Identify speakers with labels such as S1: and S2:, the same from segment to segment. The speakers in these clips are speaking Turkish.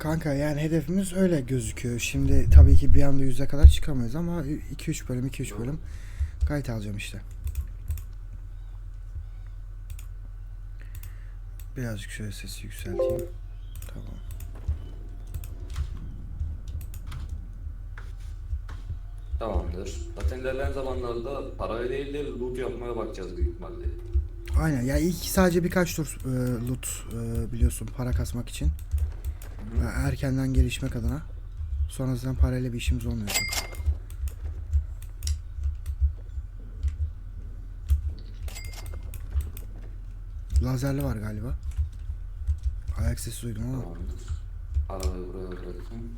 S1: Kanka yani hedefimiz öyle gözüküyor. Şimdi tabii ki bir anda yüze kadar çıkamayız ama 2-3 bölüm 2-3 bölüm kayıt alacağım işte. Birazcık şöyle sesi yükselteyim. Tamam.
S2: Tamamdır. Zaten ilerleyen zamanlarda parayla değil de loot yapmaya bakacağız büyük ihtimalle.
S1: Aynen ya ilk sadece birkaç tur e, loot e, biliyorsun para kasmak için. Erkenden gelişmek adına. Sonra zaten parayla bir işimiz olmuyor çok. Lazerli var galiba. Ayak sesi duydum ama.
S2: Arabayı buraya bıraktım.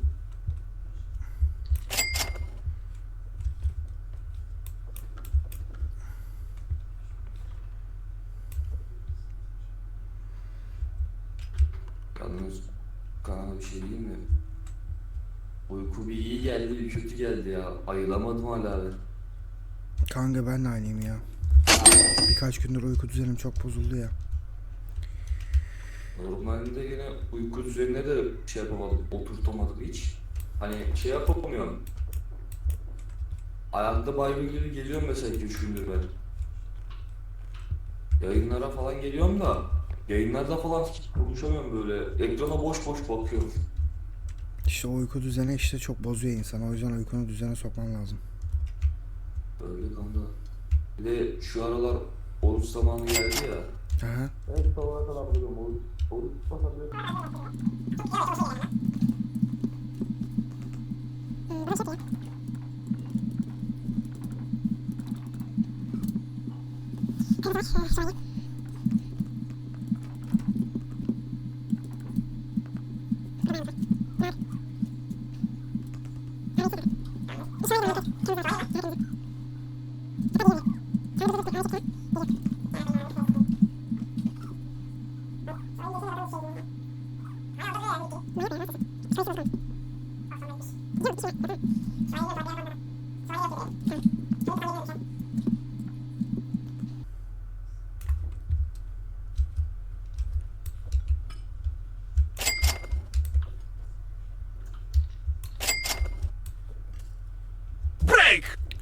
S2: Yalnız kana bir şey diyeyim mi? Uyku bir iyi geldi bir kötü geldi ya. Ayılamadım hala ben.
S1: Kanka ben de aynıyım ya. Birkaç gündür uyku düzenim çok bozuldu ya.
S2: Normalde yine uyku düzenine de şey yapamadık, oturtamadık hiç. Hani şey yapamıyorum. Ayakta baygın gibi geliyorum mesela 2-3 gündür ben. Yayınlara falan geliyorum da yayınlarda falan konuşamıyorum böyle. Ekrana boş boş bakıyorum.
S1: İşte uyku düzeni işte çok bozuyor insan. O yüzden uykunu düzene sokman lazım.
S2: Böyle kanka. Bir de şu aralar oruç zamanı geldi ya.
S1: Aha.
S2: Evet sabaha kadar duruyorum. Oruç, oruç tutmasam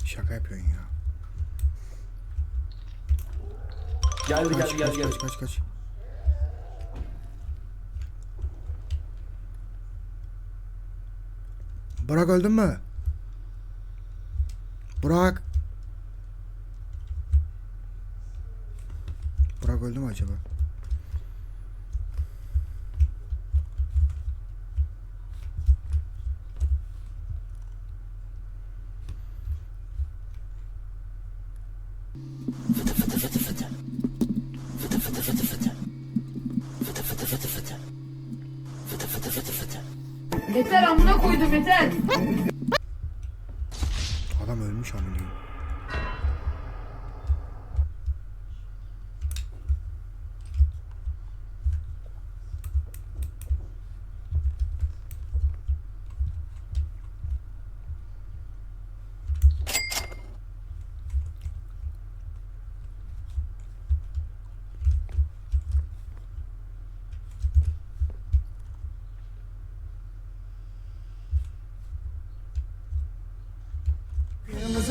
S1: Şaka yapıyorsun ya.
S2: Geldi
S1: Kaç
S2: geldi geldi
S1: kaç
S2: geldi.
S1: kaç kaç kaç. Burak öldün mü? Burak. Burak öldü mü acaba?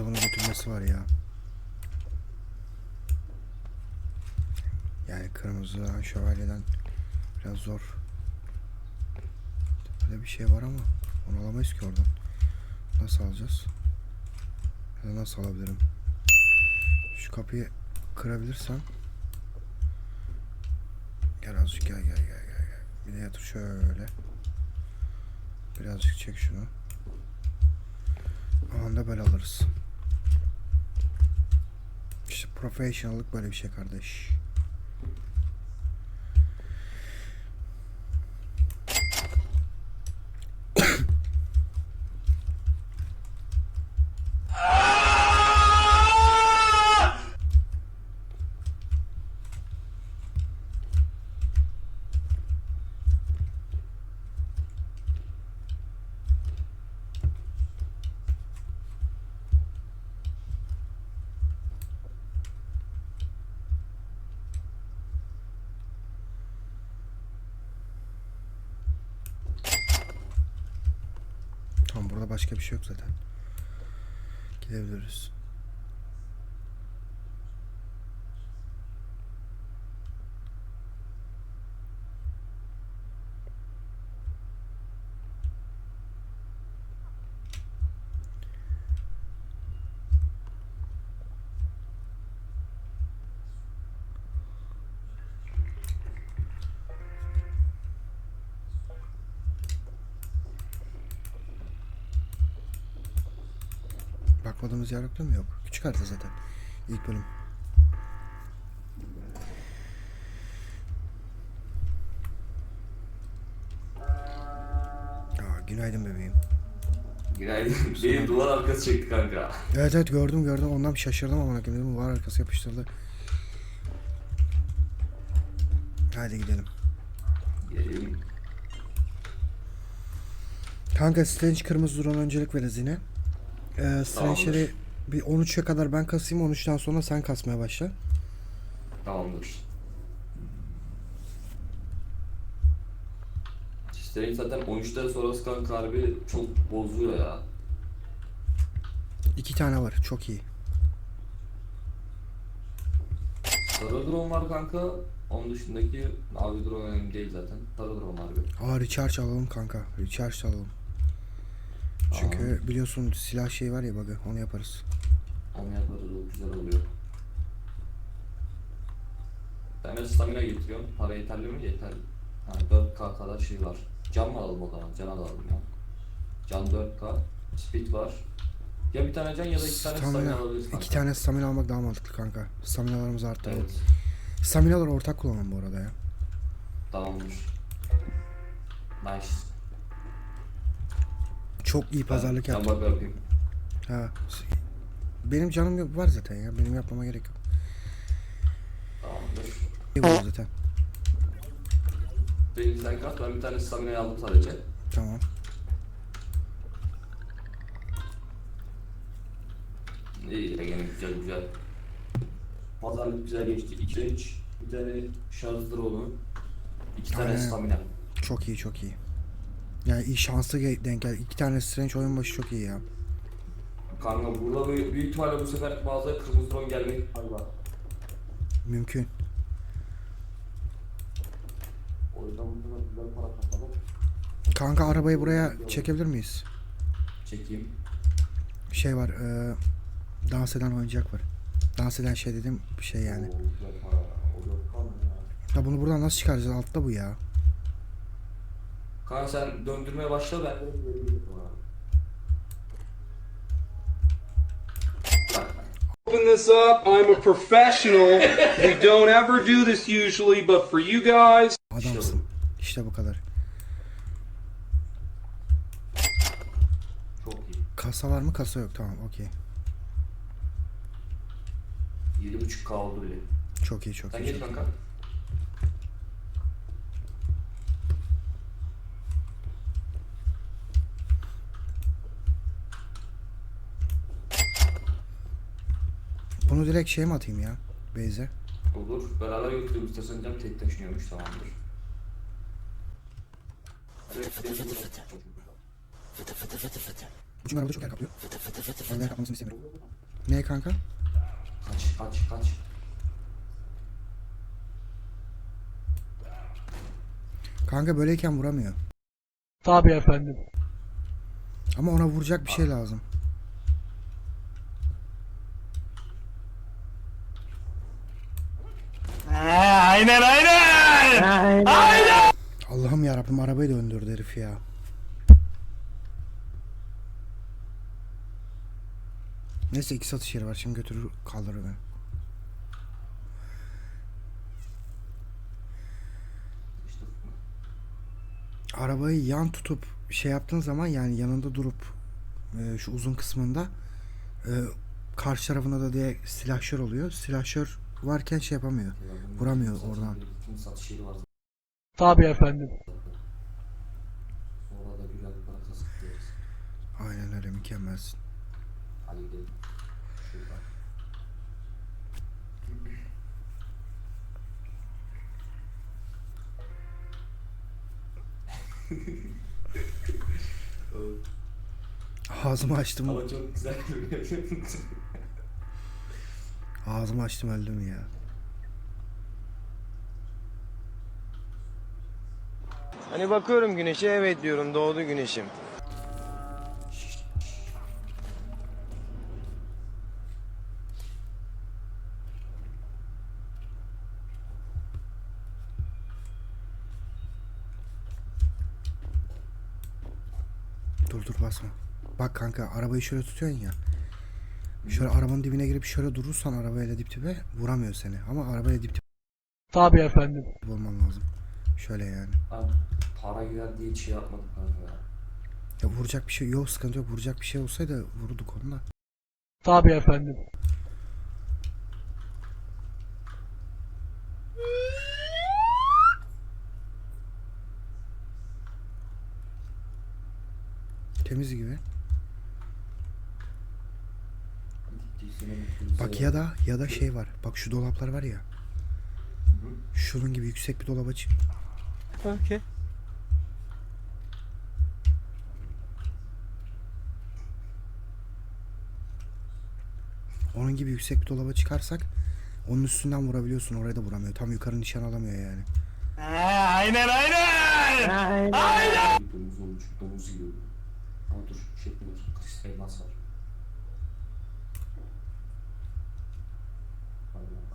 S1: Bunu götürmesi var ya. Yani kırmızı şövalyeden biraz zor. Böyle bir şey var ama onu alamayız ki oradan. Nasıl alacağız? Ya nasıl alabilirim? Şu kapıyı kırabilirsem Gel azıcık gel gel gel gel. Bir de yatır şöyle. Birazcık çek şunu. O anda böyle alırız. Professionallık böyle bir şey kardeş. Tamam burada başka bir şey yok zaten. Gidebiliriz. Bakmadığımız yer yok. Küçük harita zaten. İlk bölüm. Aa, günaydın bebeğim.
S2: Günaydın. Benim duvar arkası çekti kanka.
S1: Evet evet gördüm gördüm ondan bir şaşırdım ama dedim var arkası yapıştırdı. Hadi gidelim.
S2: Geleyim.
S1: Kanka Strange kırmızı drone öncelik veririz yine. Ee, Strange'leri bir 13'e kadar ben kasayım 13'ten sonra sen kasmaya başla.
S2: Tamamdır. Strange zaten 13'ten sonrası kanka harbi çok bozuyor ya.
S1: İki tane var çok iyi.
S2: Sarı drone var kanka. Onun dışındaki mavi drone önemli değil zaten. Sarı drone harbi.
S1: Aa recharge alalım kanka. Recharge alalım. Çünkü biliyorsun silah şey var ya bug'ı onu yaparız.
S2: Onu yaparız o güzel oluyor. Ben de stamina getiriyorum. Para yeterli mi? Yeterli. Ha 4K kadar şey var. Can mı alalım o zaman? Can alalım ya. Can 4K. Speed var. Ya bir tane can ya da iki tane stamina,
S1: Stamina,
S2: alabiliriz kanka.
S1: iki tane stamina almak daha mantıklı kanka. Staminalarımızı arttıralım.
S2: Evet.
S1: Staminaları ortak kullanalım bu arada ya.
S2: Tamamdır. Nice.
S1: Çok iyi pazarlık yaptım.
S2: Ben bak yapayım.
S1: Ha. Benim canım yok var zaten ya. Benim yapmama gerek yok.
S2: Tamamdır.
S1: İyi var zaten.
S2: Benim sen kat ben bir tane stamina aldım sadece.
S1: Tamam.
S2: İyi de gene güzel güzel. Pazarlık güzel geçti. 2 3 bir tane şarj drone'u. iki tane
S1: Aynen.
S2: stamina.
S1: Çok iyi çok iyi. Yani iyi şanslı ge- denk gel. İki tane Strange oyun başı çok iyi ya.
S2: Kanka burada büyük, büyük ihtimalle bu sefer mağazaya kırmızı drone gelmek ihtimali var.
S1: Mümkün.
S2: O yüzden burada güzel para katalım.
S1: Kanka arabayı buraya çekebilir miyiz?
S2: Çekeyim.
S1: Şey var. E, dans eden oyuncak var. Dans eden şey dedim bir şey yani.
S2: Oo, güzel para. O yok ya.
S1: Ya bunu buradan nasıl çıkaracağız? Altta bu ya.
S2: Kanka sen döndürmeye başla ben.
S3: Open this up. I'm a professional. we don't ever do this usually, but for you guys,
S1: Adamsın. İşte bu kadar.
S2: Çok iyi.
S1: Kasa var mı? Kasa yok. Tamam okey.
S2: 7.5K oldu bile.
S1: Çok iyi çok
S2: Sen
S1: iyi.
S2: geç
S1: çok iyi.
S2: kanka.
S1: Bunu direkt şey mi atayım ya? Beyze.
S2: Olur. Beraber götürüyorum istersen canım tek taşınıyormuş tamamdır.
S1: Çünkü arabada çok yer kaplıyor. Fazla yer kaplamasını istemiyorum. Ne kanka?
S2: Kaç kaç kaç.
S1: Kanka böyleyken vuramıyor.
S4: Tabii efendim.
S1: Ama ona vuracak bir şey lazım.
S4: Aynen aynen. Aynen.
S1: Allah'ım yarabbim arabayı döndürdü herif ya. Neyse iki satış yeri var şimdi götürür kaldırır beni. Arabayı yan tutup şey yaptığın zaman yani yanında durup e, şu uzun kısmında e, karşı tarafında da diye silahşör oluyor. Silahşör varken şey yapamıyor. Vuramıyor oradan.
S4: Tabii efendim.
S1: Aynen öyle mükemmelsin.
S2: Hadi gidelim. Şuradan.
S1: Ağzımı açtım.
S2: Ama çok güzel görünüyor.
S1: Ağzımı açtım öldüm ya.
S5: Hani bakıyorum güneşe evet diyorum doğdu güneşim.
S1: Dur dur basma. Bak kanka arabayı şöyle tutuyorsun ya. Şöyle arabanın dibine girip şöyle durursan arabayla dip dibe vuramıyor seni. Ama arabayla dip dibe
S4: Tabii efendim.
S1: olman lazım. Şöyle yani.
S2: Ben para girer diye hiç şey yapmadım kanka ya.
S1: Ya vuracak bir şey yok sıkıntı yok. Vuracak bir şey olsaydı vururduk onu da.
S4: Tabii efendim.
S1: Temiz gibi. Bak ya da ya da şey var. Bak şu dolaplar var ya. Şunun gibi yüksek bir dolaba çık.
S5: Okey.
S1: Onun gibi yüksek bir dolaba çıkarsak onun üstünden vurabiliyorsun. Oraya da vuramıyor. Tam yukarı nişan alamıyor yani.
S4: aynen aynen.
S2: Bir domuz olmuş, domuz yiyor. Ama dur, şey var, kristal elmas var. Hallelujah.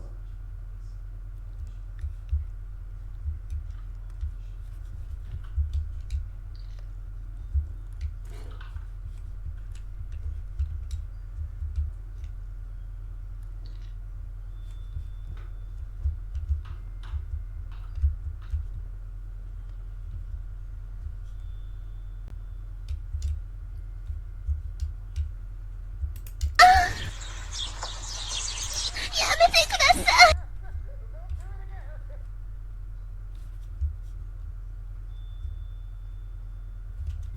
S2: Hadi bakalım.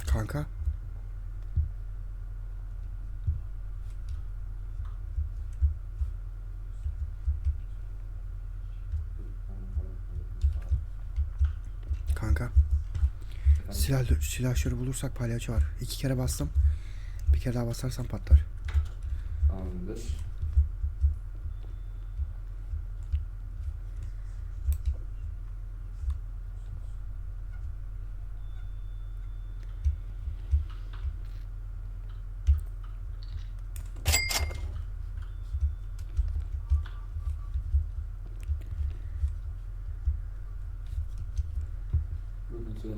S1: Kanka. Kanka.
S2: Efendim?
S1: Silah, silahşörü bulursak palyaço var. İki kere bastım. Bir kere daha basarsam patlar.
S2: Tamamdır.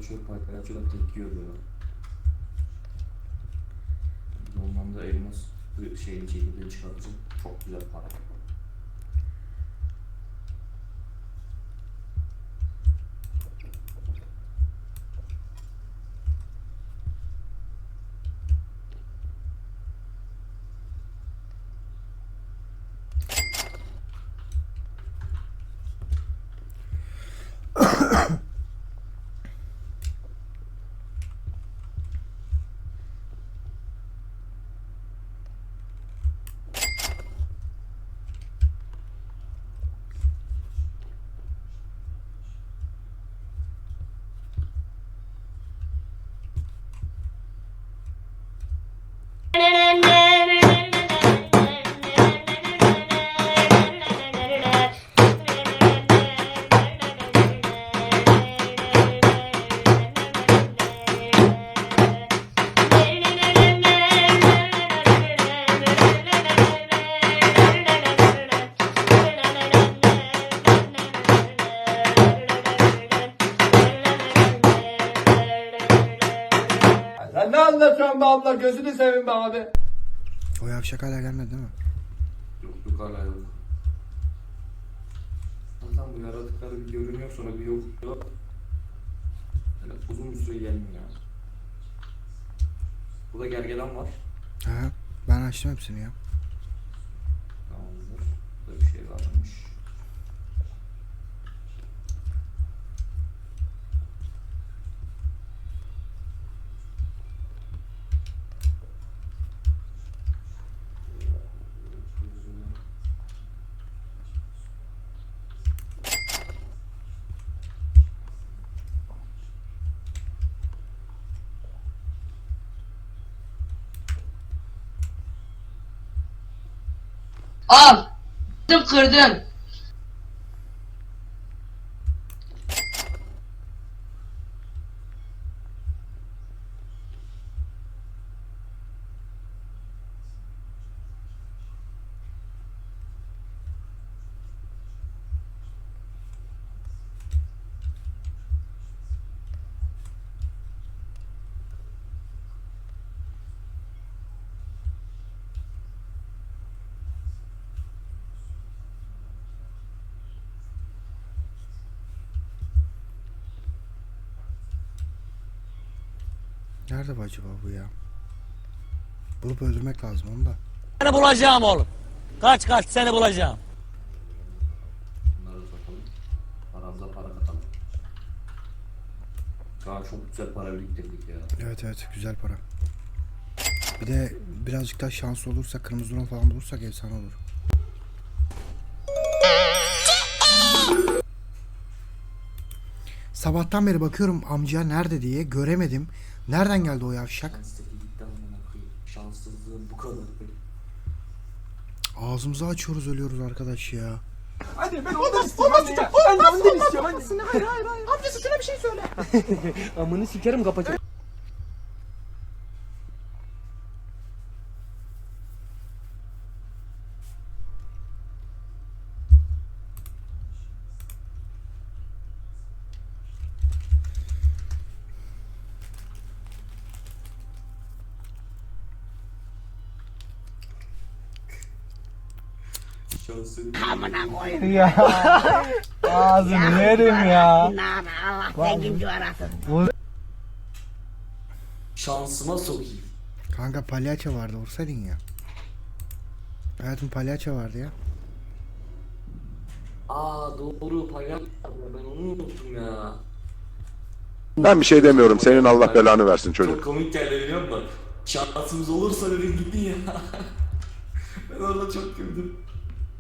S2: Burada açıyor palyaço da tek yiyor böyle. Ondan da elmas şeyin çekirdeği çıkartacağım. Çok güzel para.
S6: Gözünü seveyim be abi.
S1: O yavşak hala gelmedi değil mi?
S2: Yok yok hala yok. Zaten bu yaratıklar bir görünüyor sonra bir yok. yok. Yani uzun bir süre gelmiyor. Burada gergedan var.
S1: Aha. Ben açtım hepsini ya.
S2: Tamamdır. Burada bir şey varmış.
S7: Al. Kırdım kırdım.
S1: Nerede bu acaba bu ya? Bulup öldürmek lazım onu da.
S6: Seni bulacağım oğlum. Kaç kaç seni bulacağım.
S2: Bunları satalım. Paramıza para katalım. Aa çok güzel para biriktirdik ya.
S1: Evet evet güzel para. Bir de birazcık daha şans olursa kırmızı drone falan bulursak efsane olur. Sabahtan beri bakıyorum amca nerede diye göremedim. Nereden geldi o yavşak?
S2: Şanssızlığın bu kadar.
S1: Ağzımızı açıyoruz ölüyoruz arkadaş ya.
S5: Amını sikerim kapacak.
S2: Şansın.
S5: Ya. Ağzını yerim ya.
S2: Şansıma sokayım.
S1: Kanka palyaço vardı vursaydın ya. Hayatım palyaço vardı ya.
S2: Aa doğru palyaço. Ben onu unuttum ya.
S8: Ben bir şey demiyorum. Senin Allah belanı versin çocuk.
S2: Çok komik geldi biliyor musun? Şansımız olursa dedim gittin ya. ben orada çok güldüm.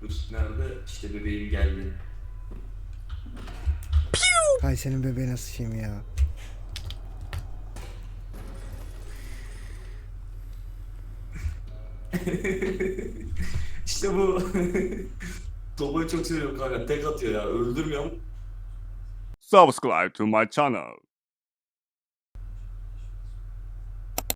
S2: Dur nerede? İşte bebeğim geldi.
S1: Hay senin bebeğine sıçayım ya.
S2: İşte bu. Tobayı çok seviyorum kanka. Tek atıyor ya. Öldürmüyor ama.
S9: Subscribe to my channel.